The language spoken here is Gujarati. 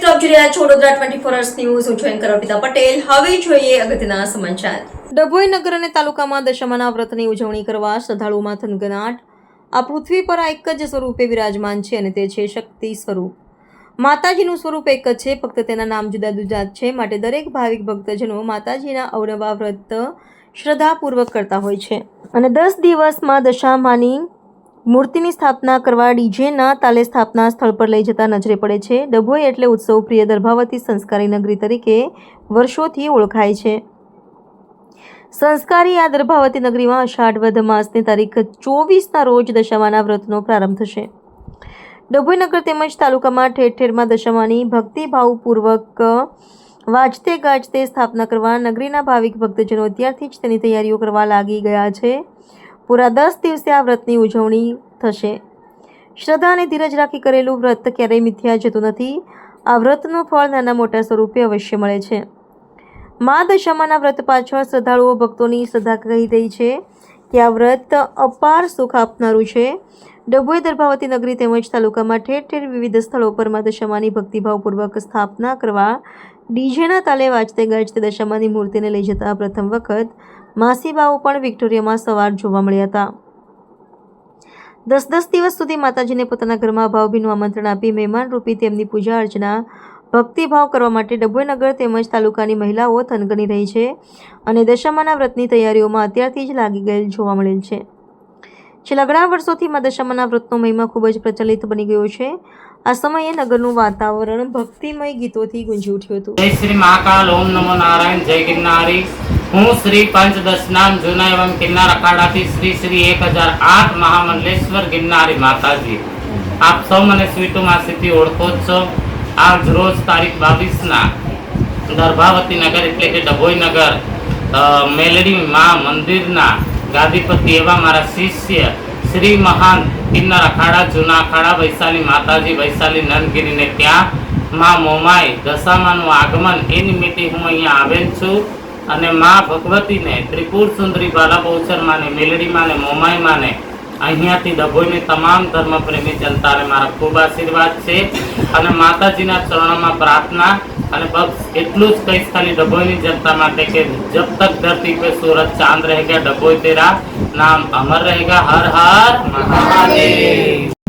રહ્યા છો Vadodara twenty four hours news હું છું અર્પિતા પટેલ. હવે જોઈએ અગત્યના સમાચાર. ડભોઈ નગર અને તાલુકામાં દશમાના વ્રતની ઉજવણી કરવા શ્રદ્ધાળુઓમાં થનગનાટ. આ પૃથ્વી પર આ એક જ સ્વરૂપે વિરાજમાન છે અને તે છે શક્તિ સ્વરૂપ. માતાજીનું સ્વરૂપ એક જ છે, ફક્ત તેના નામ જુદા જુદા છે. માટે દરેક ભાવિક ભક્તજનો માતાજીના અવનવા વ્રત શ્રદ્ધાપૂર્વક કરતા હોય છે. અને દસ દિવસમાં દશામાની મૂર્તિની સ્થાપના કરવા ડીજેના તાલે સ્થાપના સ્થળ પર લઈ જતા નજરે પડે છે. ડભોઈ એટલે ઉત્સવ પ્રિય દર્ભાવતી સંસ્કારી નગરી તરીકે વર્ષોથી ઓળખાય છે. સંસ્કારી આ દર્ભાવતી નગરીમાં અષાઢ વધ માસની તારીખ ચોવીસના રોજ દશામાના વ્રતનો પ્રારંભ થશે. ડભોઈ નગર તેમજ તાલુકામાં ઠેર ઠેરમાં દશામાની ભક્તિભાવપૂર્વક વાજતે ગાજતે સ્થાપના કરવા નગરીના ભાવિક ભક્તજનો અત્યારથી જ તેની તૈયારીઓ કરવા લાગી ગયા છે. પૂરા દસ દિવસે આ વ્રતની ઉજવણી થશે. શ્રદ્ધા અને ધીરજ રાખી કરેલું વ્રત ક્યારેય મિથ્યા જતું નથી. આ વ્રતનું ફળ નાના મોટા સ્વરૂપે અવશ્ય મળે છે. મા દશામાના વ્રત પાછળ શ્રદ્ધાળુઓ ભક્તોની શ્રદ્ધા કહી રહી છે કે આ વ્રત અપાર સુખ આપનારું છે. ડભોઈ દર્ભાવતી નગરી તેમજ તાલુકામાં ઠેર ઠેર વિવિધ સ્થળો પર મા દશામાની ભક્તિભાવપૂર્વક સ્થાપના કરવા ડીજેના તાલે વાજતે ગાજતે દશામાની મૂર્તિને લઈ જતા પ્રથમ વખત માસીબાઓ પણ વિક્ટોરિયામાં સવાર જોવા મળ્યા હતા. દસ દસ દિવસ સુધી માતાજીને પોતાના ઘરમાં ભાવભીનું આમંત્રણ આપી મહેમાન રૂપી તેમની પૂજા અર્ચના, ભક્તિભાવ કરવા માટે ડભોઈનગર તેમજ તાલુકાની મહિલાઓ થનગની રહી છે અને દશામાના વ્રતની તૈયારીઓમાં અત્યારથી જ લાગી ગયેલ જોવા મળેલ છે. છેલ્લા ઘણા વર્ષોથી મા દશામાના વ્રતનો મહિમા ખૂબ જ પ્રચલિત બની ગયો છે. આ સમયે નગરનું વાતાવરણ ભક્તિમય ગીતોથી ગુંજી ઉઠ્યું હતું. જય શ્રી મહાકાલ, ઓમ નમો નારાયણ, જય ગિરનારી. હું શ્રી પંચદશનામ જૂના એવં કિન્નાર અખાડાથી શ્રી શ્રી એક હજાર આઠ મહામંડલેશ્વર ગિરનારી માતાજી. આપ સૌ મને સ્વીટુ માસીથી ઓળખો જ છો. આજ રોજ તારીખ બાવીસના દર્ભાવતી નગર એટલે કે ડભોઈ નગર મેલડી મા મંદિરના ગાદીપતિ એવા મારા શિષ્ય શ્રી મહાન કિન્નર અખાડા, જૂના અખાડા, વૈશાલી માતાજી, વૈશાલી નંદગીરીને ત્યાં મા મોમાઈ દશામાનું આગમન એ નિમિત્તે હું અહીંયા આવેલ છું. અને મા ભગવતીને ત્રિપુર સુંદરી બાલાબહુચરમાંને, મેલડીમાંને, મોમાઈમાંને, અહીંયાથી ડભોઈને તમામ ધર્મપ્રેમી જનતાને મારા ખૂબ આશીર્વાદ છે. અને માતાજીના ચરણોમાં પ્રાર્થના અને બસ એટલું જ કહીશ ખાલી ડભોઈની જનતા માટે કે જબ તક ધરતી પે સુરત ચાંદ રહેગા, ડભોઈ તેરા નામ અમર રહેગા. હર હર મહાદેવ.